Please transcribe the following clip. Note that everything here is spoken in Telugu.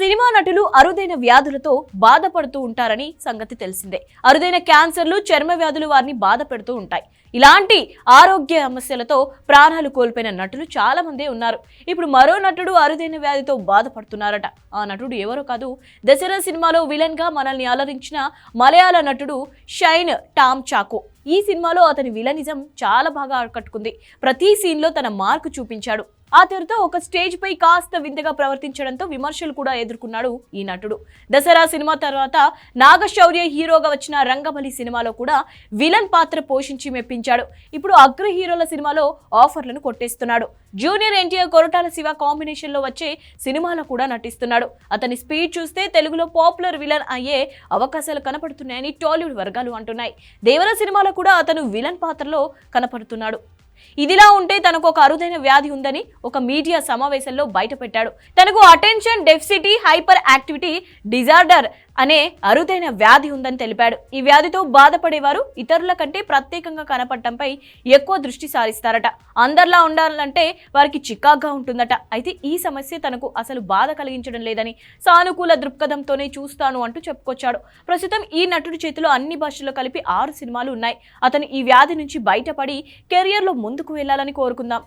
సినిమా నటులు అరుదైన వ్యాధులతో బాధపడుతూ ఉంటారని సంగతి తెలిసిందే. అరుదైన క్యాన్సర్లు చర్మ వ్యాధులు వారిని బాధ పెడుతూ ఉంటాయి. ఇలాంటి ఆరోగ్య సమస్యలతో ప్రాణాలు కోల్పోయిన నటులు చాలా మందే ఉన్నారు. ఇప్పుడు మరో నటుడు అరుదైన వ్యాధితో బాధపడుతున్నారట. ఆ నటుడు ఎవరో కాదు. దసరా సినిమాలో విలన్గా మనల్ని అలరించిన మలయాళ నటుడు షైన్ టామ్ చాకో. ఈ సినిమాలో అతని విలనిజం చాలా బాగా ఆకట్టుకుంది. ప్రతి సీన్లో తన మార్కు చూపించాడు. ఆ తర్వాత ఒక స్టేజ్ పై కాస్త వింతగా ప్రవర్తించడంతో విమర్శలు కూడా ఎదుర్కొన్నాడు ఈ నటుడు. దసరా సినిమా తర్వాత నాగశౌర్య హీరోగా వచ్చిన రంగబలి సినిమాలో కూడా విలన్ పాత్ర పోషించి మెప్పించాడు. ఇప్పుడు అగ్ర హీరోల సినిమాలో ఆఫర్లను కొట్టేస్తున్నాడు. జూనియర్ ఎన్టీఆర్ కొరటాల శివ కాంబినేషన్లో వచ్చే సినిమాలో కూడా నటిస్తున్నాడు. అతని స్పీడ్ చూస్తే తెలుగులో పాపులర్ విలన్ అయ్యే అవకాశాలు కనపడుతున్నాయని టాలీవుడ్ వర్గాలు అంటున్నాయి. దేవర సినిమాలో కూడా అతను విలన్ పాత్రలో కనపడుతున్నాడు. ఇదిలా ఉంటే తనకు ఒక అరుదైన వ్యాధి ఉందని ఒక మీడియా సమావేశంలో బయటపెట్టాడు. తనకు attention deficit hyperactivity disorder అనే అరుదైన వ్యాధి ఉందని తెలిపాడు. ఈ వ్యాధితో బాధపడేవారు ఇతరుల కంటే ప్రత్యేకంగా కనపడటంపై ఎక్కువ దృష్టి సారిస్తారట. అందరిలా ఉండాలంటే వారికి చికాగ్గా ఉంటుందట. అయితే ఈ సమస్య తనకు అసలు బాధ కలిగించడం లేదని సానుకూల దృక్పథంతోనే చూస్తాను అంటూ చెప్పుకొచ్చాడు. ప్రస్తుతం ఈ నటుడి చేతిలో అన్ని భాషల్లో కలిపి ఆరు సినిమాలు ఉన్నాయి. అతను ఈ వ్యాధి నుంచి బయటపడి కెరియర్లో ముందుకు వెళ్ళాలని కోరుకుందాం.